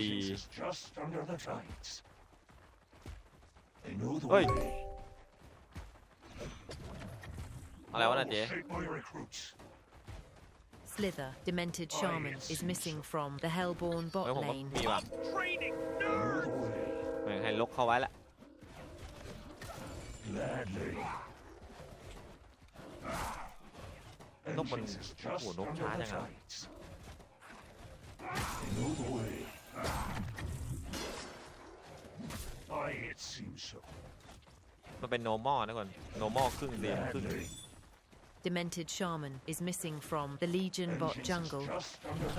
the. Just under the tides. They know the Oi. way. อะไรวะน่ะเจ๊ Shake my recruits. Slither, demented shaman, is missing from the Hellborn bot ผมก็ lane. มีว่ะ Training. They know the way. เหมือนใครลกเขาไว้ละ Gladly. Entrance just under the giants. They know the way. Why it seems so. มันเป็น Demented Shaman is missing from the Legion Bot Jungle. Just under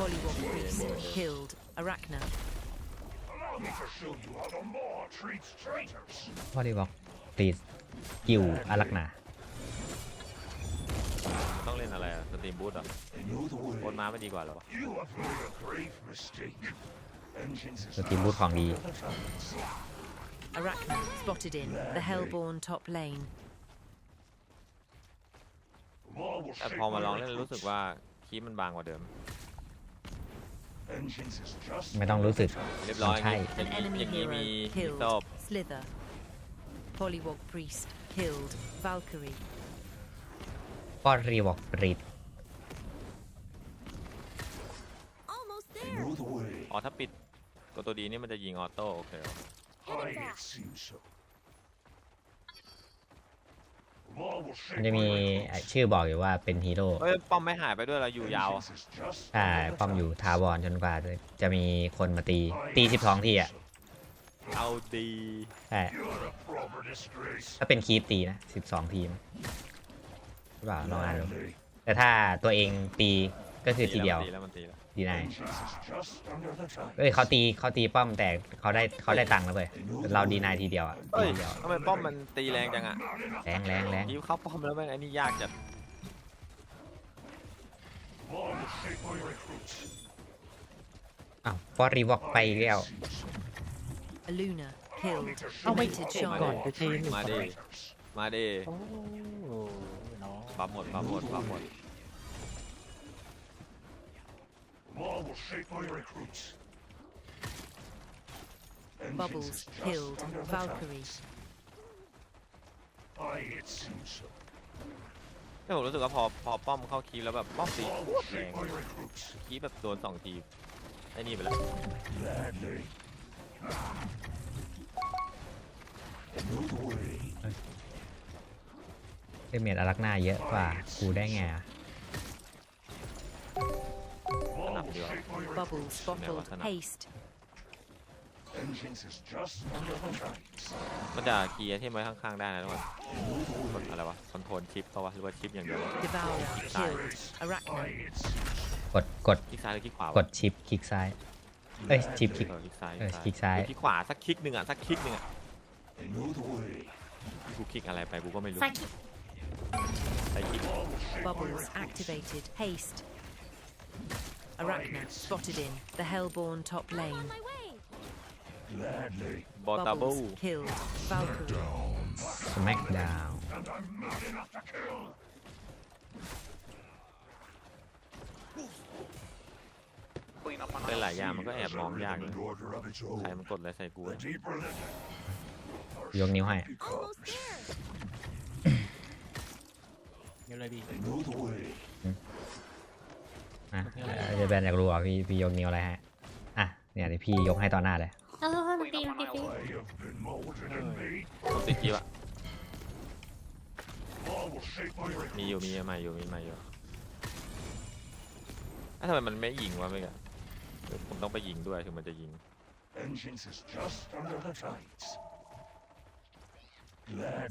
the Priest killed Arachna. Allow me to show you how the Maw treats traitors. พอดีบอก please กิวอารักนาต้องเล่นอะไรสตรีมบูทเหรอคนมาไม่ดีกว่าหรอสตรีมบูทของดีอารักนา spotted in the Hellborn top lane. แต่พอมาลองเล่นรู้สึกว่าคีมันบางกว่าเดิม ไม่ต้องรู้สึกเรียบร้อยใช่ยังมีมีตอบ Polywog priest killed Valkyrie. Polywog priest. Almost there. อ๋อถ้าปิดก็ตัวดีนี่มันจะยิงออโต้โอเคเหรอมันจะมีชื่อบอกอยู่ว่าเป็นฮีโร่ป้อมไม่หายไปด้วยเราอยู่ยาวใช่ป้อมอยู่ทาวอนจนกว่า จะมีคนมาตีตีส12ทีอะ่ะเอาตีใช่ถ้าเป็นคีตีนะสิบสองทีมหรือเปล่าลองอ่านดูแต่ถ้าตัวเองตีก็คือทีเดียวดีนายเฮ้ยเขาตีเขาตีป้อมแต่เขาได้เขาได้ตังค์แล้วเว้ยเราดีนายทีเดียวอ่ะเ้ยทีเดียวทำไมป้อมมันตีแรงจังอ่ะ แรงแรงแรงยิงเข้าป้อมแล้วแม่งไอ้นี่ยากจัดอ้าวฟอรีวอกไปแล้ว Aluna killed. Oh, wait to ก่อน charge. ไปเชนมาดิมาดิโอ้เนาะปั๊มหมดปั๊มหมดปั๊มหมด Law will shape my recruits. Vengeance is Bubbles just killed. under the Valkyrie. tongue. Aye, it seems so. แต่ผมรู้สึกว่าพอพอป้อมเข้าคีย์แล้วแบบป้อมตี Law will แร shape ง my recruits. คีย์แบบโดนสองทีไอ้นี่ไปแล้ว Gladly. เดเมดอารักหน้าเยอะกว่ากูได้ไงอะสนด่ามันจะเคียร์ที่ไว้ข้างๆได้นะทุกคนอะไรวะคอนโทรลชิปเขาวะหรือว่าชิปอย่างเดียว กดกดคลิกซ้ายหรือคลิกขวากดชิปคลิกซ้ายเอ้ยจีบคลิกคลิกซ้ายคลิกซ้ายคลิกขวาสักคลิกหนึ่งอ่ะสักคลิกหนึ่งอ่ะ กูคลิกอะไรไปกูก็ไม่รู้ไปคลิก b u b activated. Haste. Arachna spotted in. The Hellborn top lane. บอตาบูสแมกดาวเป็นหลายอย่างมันก็แอบมองยากนะใครมันกดอะไรใส่กู ยกนิ้วให้เดี๋ยวเลยพี่เดี๋ยวแบนอยากรู้อ่ะพี่พี่ยกนิ้วอะไรฮะ อ่ะเนี่ยเดี๋ยวพี่ยกให้ต่อหน้าเลยเออมันตีมันตีติดกี่วะมีอยู่มีใหม่อยู่มีใหม่อยู่ทำไมมันไม่ยิงวะเมื่อกี้เดี๋ยวผมต้องไปยิงด้วยถึงมันจะยิง is just under the tides.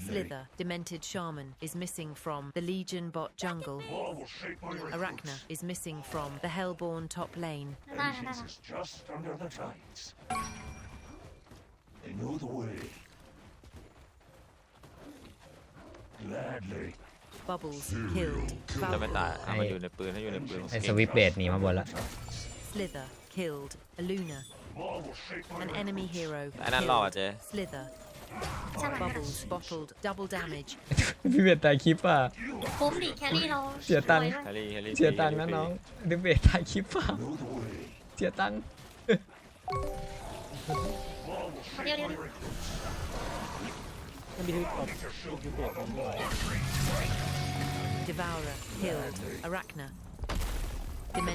Slither, demented shaman, is missing from the Legion bot jungle. Arachna is missing from the Hellborn top lane. Vengeance is just under the tides. They know the way. Gladly. Bubbles killed. Slither, killed. A Luna. An enemy hero. An allied. Eh? Slither. Bubbles bottled. Double damage. พี่เบียดถ่ายคลิปป่ะผมดิแคลรี่น้องเสียตังค์เสียตังค์นะน้องดิเบียดถ่ายคลิปป่ะเสียตังค์เดี๋ยวเดี๋ยวเดี๋ยว Devourer killed Arachna. กด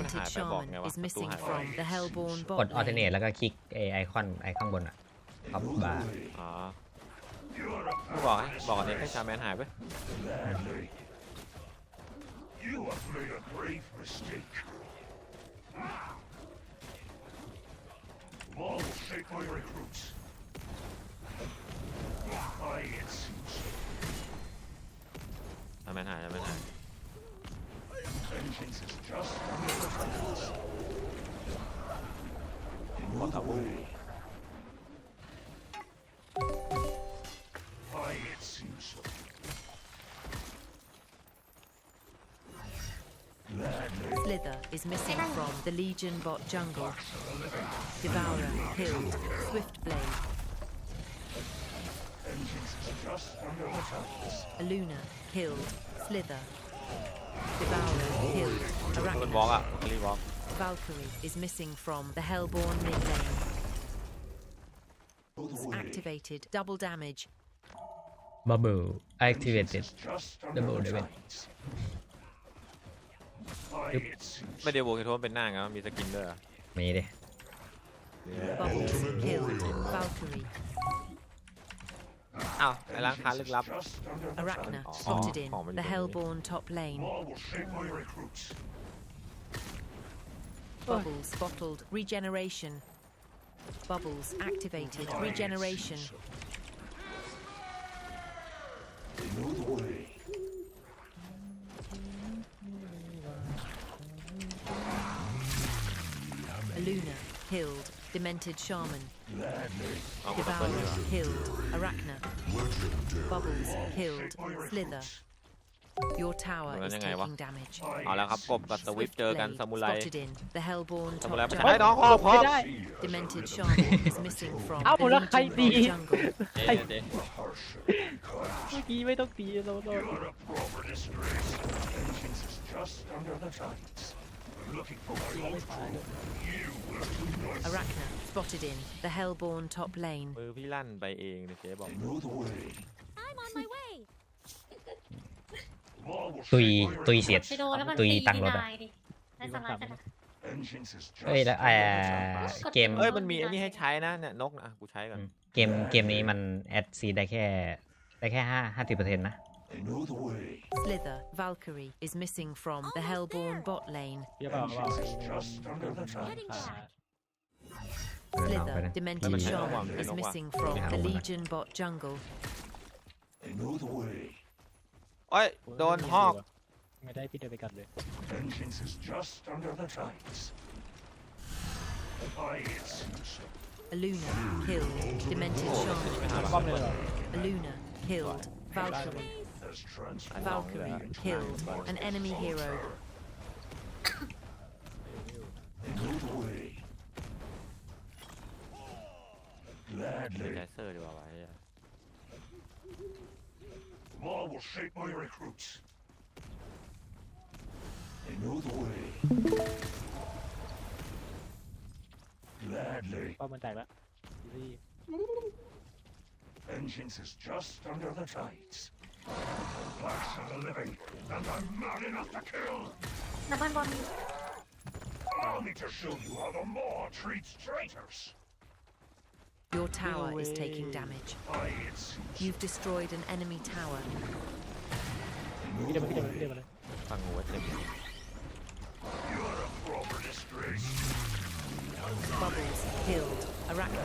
Alternate แล้วก็คลิกไอคอนไอข้างบนอ่ะครับบาบอ๋อบอกไอบอกไอให้ชาแมนหายไปทำแมนหายทำแมนหาย vengeance is just In what a way. Why it seems so. Slither is missing from the Legion bot jungle. Devourer killed. Swiftblade. Vengeance killed. Slither Valkyrie is missing from the Hellborn mid lane. Activated. Double damage. Mabu, activated. Double damage. ไม่ได้วงในโทนเป็นหน้างั้นมันมีสกินด้วยเหรอมีดิ Bubbles killed. Ah, Arachna ah, spotted in the Hellborn top lane. Bubbles bottled regeneration. Bubbles activated regeneration. Luna killed Demented Shaman. Devourer killed. Arachna. Bubbles killed. Slither. Your tower is taking damage. เอาละครับกบกับสวิฟ Swift เจอกัน Blade in. The Hellborn top Demented Shaman is missing from the of Jungle. you You're a proper disgrace. Vengeance is just under the Arachna spotted in the Hellborn top lane. มือพี่ลั่นไปเองเลยเจ๊บอก I'm on my way ตุยตุยเสียดไปโดนแล้วมันตุยตังรถอ่าเฮ้ยแล้วไอ้เกมเฮ้ยมันมีอันนี้ให้ใช้นะเนี่ยนกนะกูใช้ก่อนเกมเกมนี้มันแอดซีได้แค่ได้แค่ห้าห้าสิบเปอร์เซ็นต์นะ know the way. Slither, Valkyrie, is missing from Almost oh, the Hellborn there. bot lane. Entrance is just under the tracks. Slither, Demented Shaman, is missing from the Legion bot jungle. I know the way. Vengeance is just under the tracks. A Luna killed Demented Shaman. Luna killed Valkyrie. A Valkyrie killed an enemy hero. Gladly. Law will shape my recruits. They know the way. Gladly. ป้อมมันแตกแล้ว Vengeance is just under the tides. Last of the living, and I'm mad enough to kill! น้ำมันบอล I'll need to show you how the Maw treats traitors! Your tower is taking damage. I, it seems, You've destroyed an enemy tower. พี่เดินมาพี่เดินมาพี่เดินมาเลยฟังโอเวอร์เต็ม you're a proper disgrace. Bubbles killed. Arachna.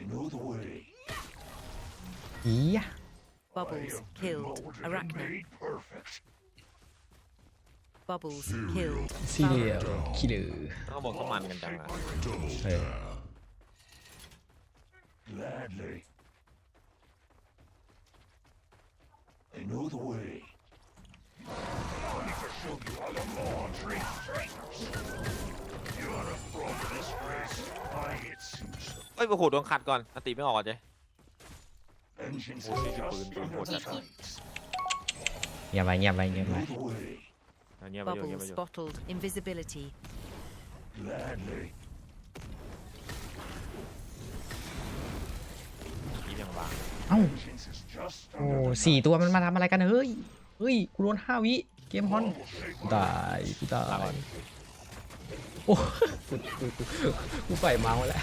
I know the way. Yeah. Bubbles killed Arachne. Bubbles killed ซีเรียลคิลเลอร์ข้างบนเขามันกันจังอะเออ Gladly. I know the way. I to show you how You're a อ้ยโอ้โหโดนขัดก่อนสติไม่ออกเจ๊เงียบไปเงียบไปเงียบไปเอาไปอย่เไปอย่ b o t บ l e d i ีาโอ้สี่ตัวมันมาทำอะไรกัน เฮ้ย เฮ้ยกูโดนห้าวิ เกมฮอนตายกูตายโอ้กูกูกูกปเมาส์แล้ว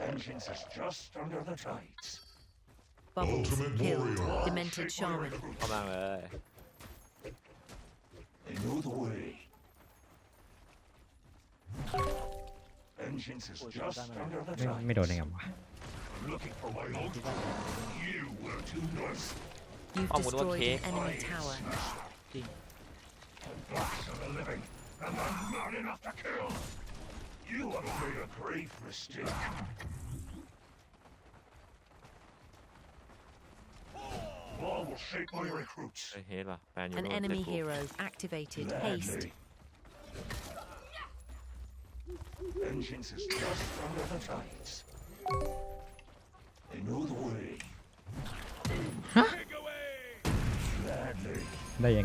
Vengeance is just under the tides. Bubbles Ultimate killed. Warrior. Demented Shaman. Come on, uh, know the way. Vengeance is just under the tides. ไม่โดนได้ไงวะ I'm looking for my old You were too nice. You've destroyed an enemy tower. the living. And I not enough to kill? You have made a grave mistake. will my recruits. A healer. An enemy hero activated. Haste. Vengeance is just under the tides. They know the way. Huh? Gladly.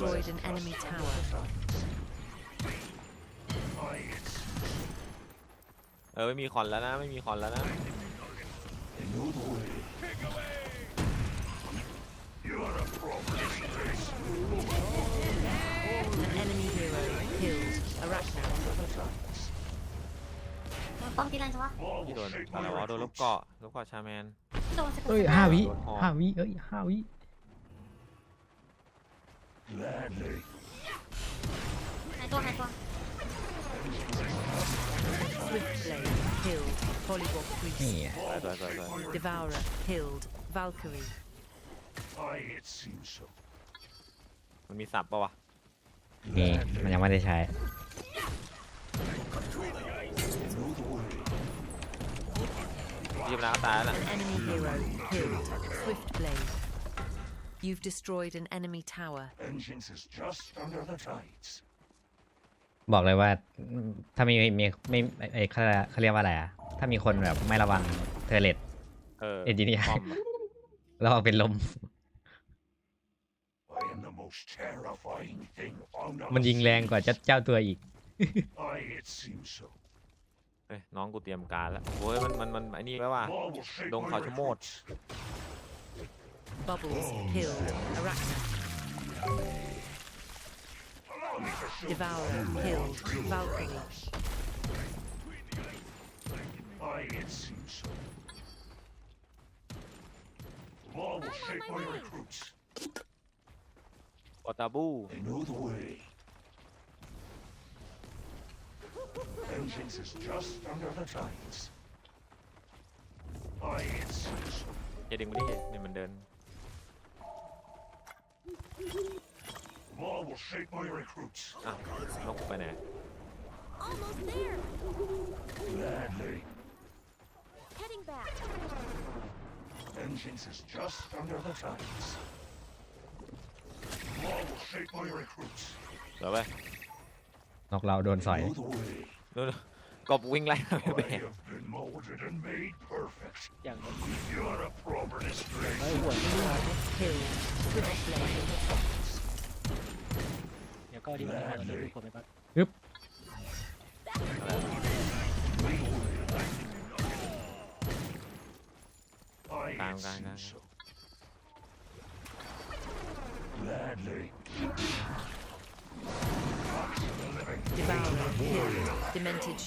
destroyed an enemy tower. เออไม่มีคอนแล้วนะไม่มีคอนแล้วนะป้อมตีลันใช่ปะโดนอะไรวะโดนลบเกาะลบเกาะชาแมนเฮ้ยห้าวิห้าวิเฮ้ยห้าวิมันมีสับปะวะมีมันยังไม่ได้ใช้ยิบแล้วตายแล้ว You've destroyed an enemy tower. Vengeance is just under the tides. บอกเลยว่าถ้ามีมีไม่ไอ้เขาเขาเรียกว่าอะไรอะถ้ามีคนแบบไม่ระวังเทเลตเอ็นจิเนียร์แล้วเอาเป็นลมมันยิงแรงกว่าเจ้าตัวอีกเอ้น้องกูเตรียมการแล้วโอ้ยมันมันมันไอ้นี่ไว้ว่า l ดงเขาชะโมด Bubbles killed Arachna. Devourer killed Valkyrie. I get seen so. Law will shape my, my recruits. Otabu. They know the way. Vengeance is just under the tides. I get seen so. อย่าดึงมันดิเนี่ยมันเดิน Maul will shake my recruits. อ่ะนกกูไปไหน ah, Almost there. Gladly. Heading back. Vengeance is just under the tides. Maul will shake my recruits. Knock Know the way. กบวิ่งไล่มาเปแบบอย่างนี้ไอ้หัี่มาเเดี๋ยวก็ดีกว่าเราเดี๋ยวดูคนไปปั๊บตามกันนะ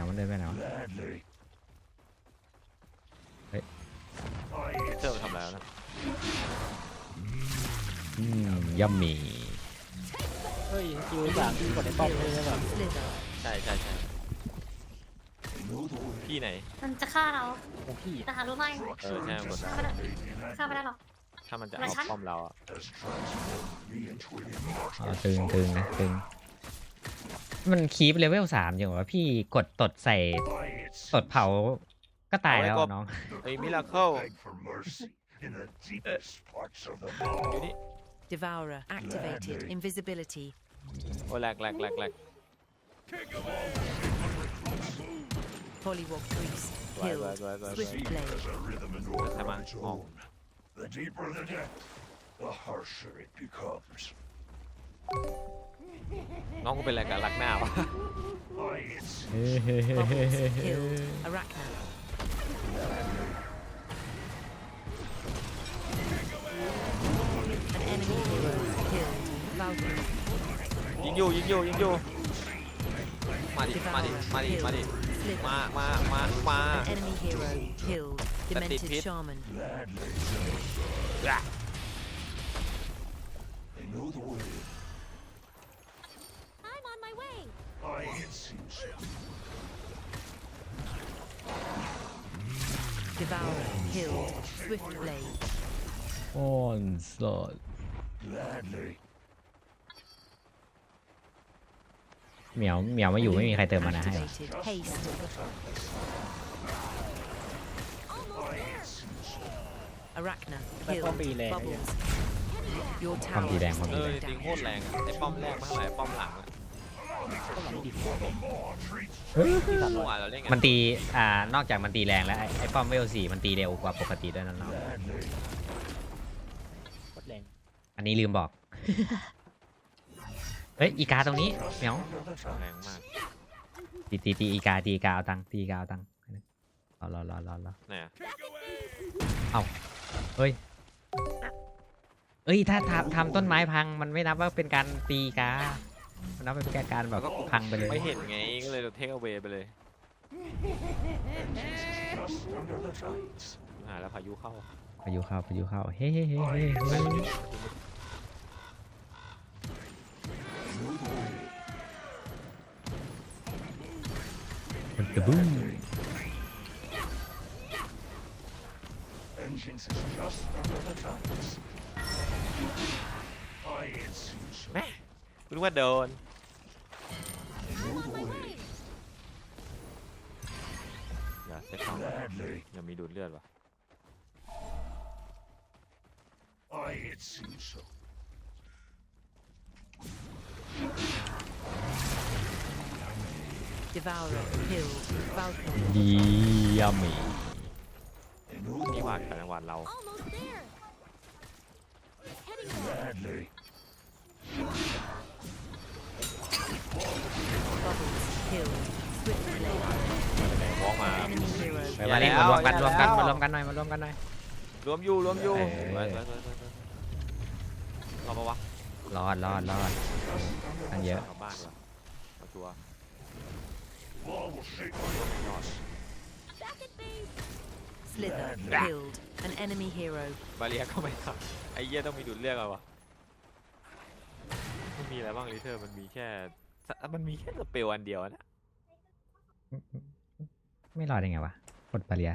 ียวมันเดินไปไหนวะ เฮ้ย เจอไปทำแล้วนะอืมยัมมี่เฮ้ยคิวสากที่กดในป้อมเลยนะแบบใช่ใช่ใช่พี่ไหน มันจะฆ่าเราโอ้พี่แต่หารู้ไหมเออใช่หมดแล้วฆ่าไม่ได้หรอกถ้ามันจะเอาป้อมเราอ่ะตึงตึงนะตึงมันคีปเลเวลสามอย่างว่าพี่กดตดใส่ตดเผาก็ตายแล้วน้องไอ้มิลาเคิลเดวาร์ร์ activated invisibility โอ้แหลกแหลกแหลกแหลก polywalk trees swift blade ทำไมอ๋อน้องกูเป็นอะไรกับรักหน้าวะเฮ้เฮ้เฮ้ Bubbles เฮ้ killed Arachno. อัน enemy was killed Valkyr. ยิงอยู่ยิงอยู่ยิงอยู่มาดิมาดิ Devourer มาดิ killed มาดิ Slither. มามามามา An enemy hero killed Demented pit. Shaman. อ่ะ They know the way. boy. d e v เหมียวเหมียวมาอยู่ไม่มีใครเติมมานะให้ป้อมปีแรงความดีแรงความดีแรงไอป้อมแรกมากเป้อมหลังมันตีอ่า นอกจากมันตีแรงแล้ว ไอ้ไอ้ป้อมเวลสี่มันตีเร็วกว่าปกติด้วยนะนเอรอันนี้ลืมบอก เฮ้ย อีกาตรงนี้เหนียวาตีตีตีอีกาตีอีกาเอาตังตีอีกาเอาตังรอรอรอรอรอเอาเฮ้ย เอ้ย ถ้าทำทำต้นไม้พังมันไม่นับว่าเป็นการตีอีกามันนับเป็นแก้การแบบพังไปเลยไม่เห็นไงก็เลยเทคเอาเวไปเลยาแล้วพายุเข้า พายุเข้าพายุเข้าเฮ้เฮ้เฮ้เฮ้เฮ้เฮ้เฮ้เฮ้แม่คุณว่าโดนอย่าเซ้างยังมีดูดเลือดวะดียี่ยมีนี่หวาแกับจงหวันเราเวอกมาไปมาเล่นมารวมกันรวมกันมารวมกันหน่อยมารวมกันหน่อยรวมอยู่รวมอยู่อรอปะวะรอดรอดรอดอันเยอะบาีกเลาียก็ไม่ทำไอ้เยี่ยต้องมีดูลเลือกเอาวะมันมีอะไรบ้างลิเทอร์มันมีแค่มันมีแค่สเปลอันเดียวนะไม่รอดยังไงวะกดปาเลีย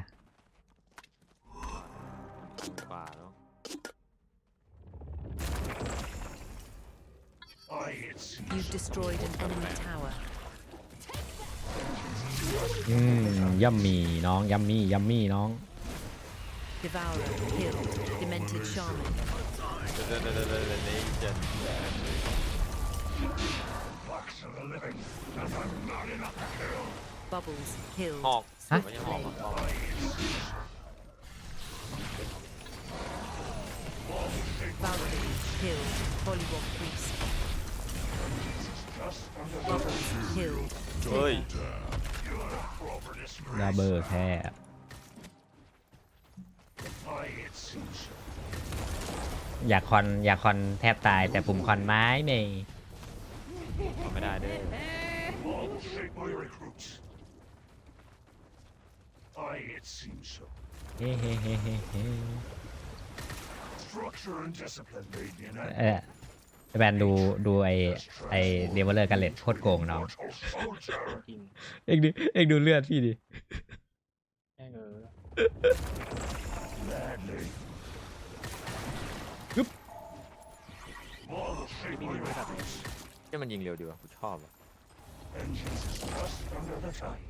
ก่า You've destroyed an enemy tower. อืมยัำมีน้องยัำมียัำมีน้อง Devourer killed. Demented shaman. เ b l e s e อกฮะย v e s e l l Bubbles killed. เฮ้ยดาเบอร์แท้อยากคอนอยากคอนแทบตายแต่ปุ่มคอนไม้ไม่เไม่ได้เด้อเออแบนดูดูไอไอเดเวลเลอร์กันเล็ดโคตรโกงเนาะเอ็งดูเอ็งดูเลือดพี่ดิไม่เลือให้มันยิงเร็วดีว่ะกูชอบ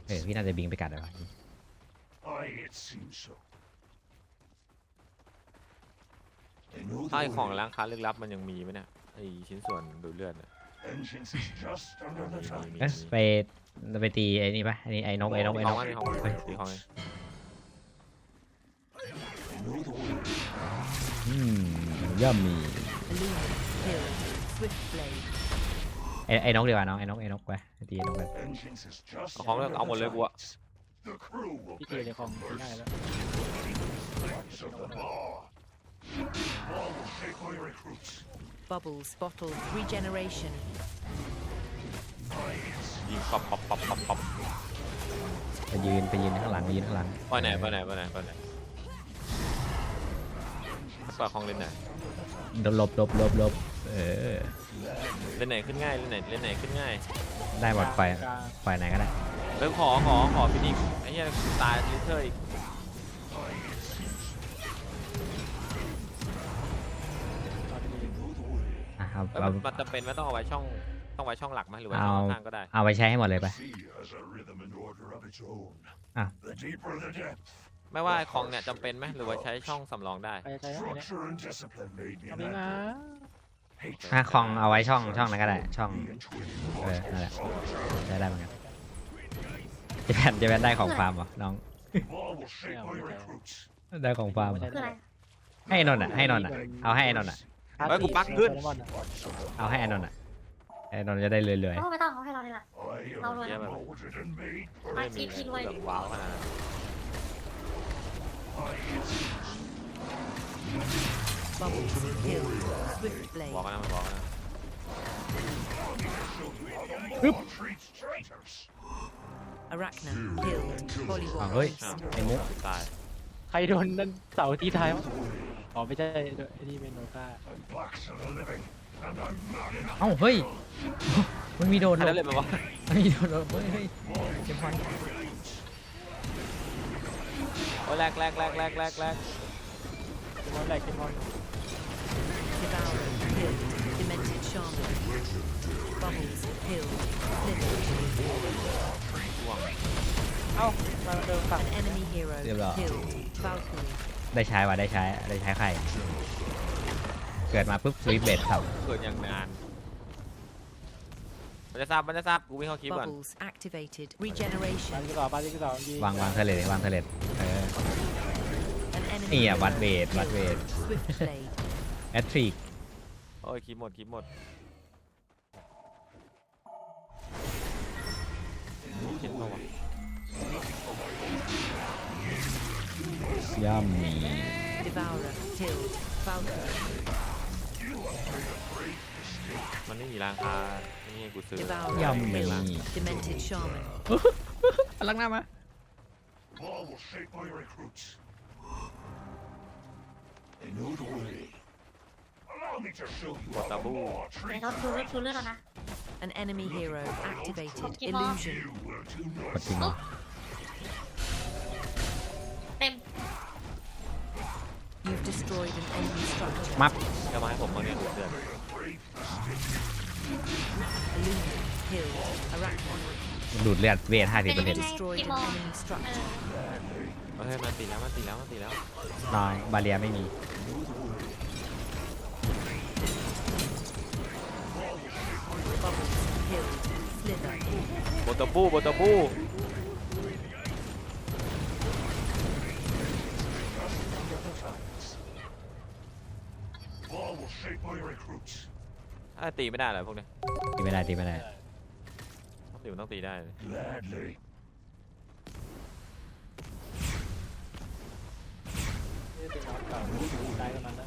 เฮ้เพี่น่าจะบิงไปกัดเลยะไร s ถ้าไอของลร้างค้าลึกลับมันยังมีไหมเนี่ย ไอชิ้นส่วนดูเลือดเนี่ยะไปไปตีไอ้นี่ปะไอ้นี่ไอ้นกไอ้นกไอ้นกองยัมมี่ไอ้ไอ้นกดีกว่าน้องไอ้นกไอ้นกไปตีไอ้นกกันเอาของเอาหมดเลยกูอะพี่เจอใยขอมงได้แล้ว Bubbles bottle regeneration ยิงปับปับปับปับปับไปยืนไปยืนข้างหลังไปยืนข้างหลังไปไหนไปไหนไปไหนไปไหนฝากของเล่นไหนโดนหลบหลบหลบหลบเออเล่นไหนขึ้นง่ายเล่นไหนเล่นไหนขึ้นง่าย ได้หมดไฟไฟไหนก็ได้เริ่มขอขอขอฟินิกไอ้เหี้ยตายลิเทอร์อีก่ะเรามันัจำเป็นว่าต้องเอาไว้ช่องต้องไว้ช่องหลักไหมหรือว่าช่องข้างก็ได้เอาไว้ใช้ให้หมดเลยไปไม่ว่าของเนี่ยจำเป็นไหมหรือว่าใช้ช่องสำรองได้ไปใช้ให้เนีเอาไป an นะฮะของเอาไว้ช่องช่องนั้นก็ได้ช่องเออนั่นแหละได้ได้เหมือนกันจะแผ่นจะแผ่นได้ของฟาร์มเหรอน้อง ได้ของฟาร์มให้นอนอ่ะ ให้นอนอ่ะเอาให้นอ้นนอ่ะไฮ้กูปักขึ้นเอาให้นอ้นนอ่ะไอ้นอนจะได้เรื่อยๆอไม่ต้องเขาให้เราเลยล่ะเรารวยมาชีพีดรวยว้าวขนาดนั้นบอกกันนะบอกกันนะึบอเฮ้ยไอ้มุกตายใครโดนนั่นเสาที่ท้ายวะอ๋อไม่ใช่ไอ้นี่เมนโนกาเอ้าเฮ้ยมันมีโดนใรลได้เลยมงวะมันมีโดนเฮ้ยเฮ้ยเจมพอนโอ้ยแรกแรกแรกแรกแรกแรกมอนแลกเกมมอน d e v o u r k i l l d e m e n t e d shaman. Bubbles, i l l f l i อ An enemy hero, k i l l a l ได้ใช้ว่ะได้ใช้ได้ใช้ใครเกิดมาปุ๊บสวิปเบสเขาเกิดอย่างนานมันจะทราบมันจะทราบกูวิ่งเข้าคลิปก่อนไปาที่ต่อปที่ต่อวางวางเทเลสวางเทเลสเออเนี่ย่ะวัดเบสวัดเบสแอดตริกโอ้ยคีบหมดคีบหมดย่ำมีมันไม่มีราคานี่กูซื้อย่ำมีังน้ำอะเอ็นโอดอรวอตาบูนี่เขาชูเลือดชูเลือดนะ An enemy hero activated. Illusion. มันจริงเต็ม You've destroyed an enemy structure. มับจะมาให้ผมมาเนี่ยเดือด Illusion. ดูดเลือดเวทห้าสิบเปอร์เซ็นต์ d e s t อ s อเคมาตีแล้วมาตีแล้วมาตีแล้วนายบาเลียไม่มีบตบูบตบูอะตีไม่ได้เลยพวกเนี้ยตีไม่ได้ ตีไม่ได้ต้องตีต้องตีได้น็อตก่าตายกันนะ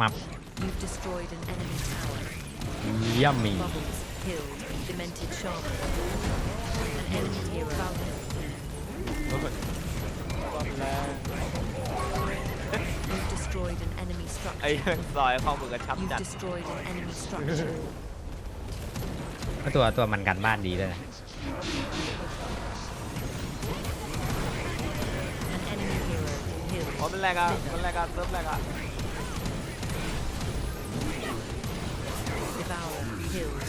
มัย่ำมีไอ้ซอยข้อมือกระชับดันก็ตัวตัวมันกันบ้านดีเลยอ๋อเปนแรกอ่ะเปนแรกอ่ะเซิร์ฟแรกอ่ะ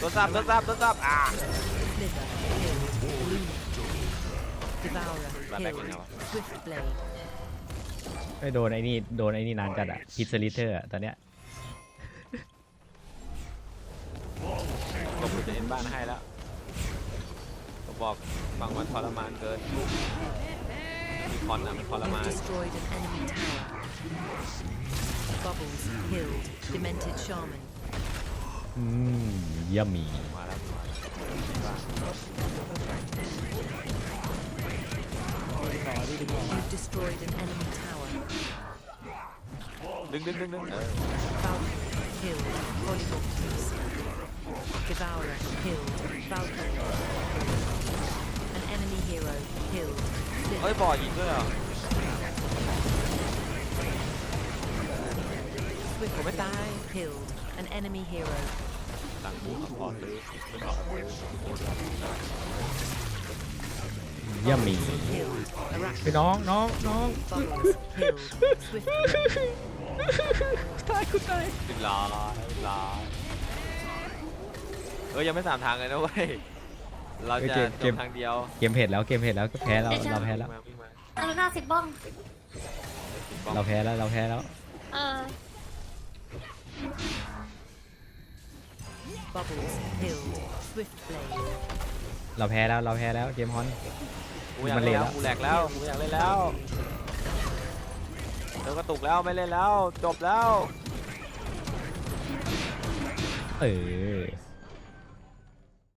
ดนซับโดนซับโดนซับอ่าแอโดนไอ้นี่โดนไอ้นี่นานจัดอ่ะพิซซิลิเตอร์ตอนเนี้ยก็ผมจะเอ็นบ้านให้แล้วก็บอกฝั่งมันทรมานเกินมีคอนนะมันทรมาน d e บ t r o y e d ฮ n e ด e m y tower. b u ั b l e s อืมเยี่ยมมีมาแล้วมาแล้วดึงหน่อยดิดึงหน่อย You've destroyed an enemy tower. ดึงดึงดึงดึงเออ Falcon killed. Volleyball please. Devourer killed. Falcon. An enemy hero killed. เอ้ย Sith บอดยิงด้วยเหรอ่ะ Swift killed. An enemy hero. หลังพี่มมี k ไปน้องน้องน้องตายคุณตายสิลาลาเออยังไม่สามทางเลยนะเว้ยเราจะจบทางเดียวเกมเผ็ดแล้วเกมเผ็ดแล้วก็แพ้เราเราแพ้แล้วเร่งมาอรุาสิบบ้องเราแพ้แล้วเราแพ้แล้วเออเราแพ้แล้วเราแพ้แล้วเกมฮอนมันเล่นแล้วมันกูแหลกแล้วกูอยากเล่นแล้วเธอกระตุกแล้วไม่เล่นแล้ว จบแล้วเออ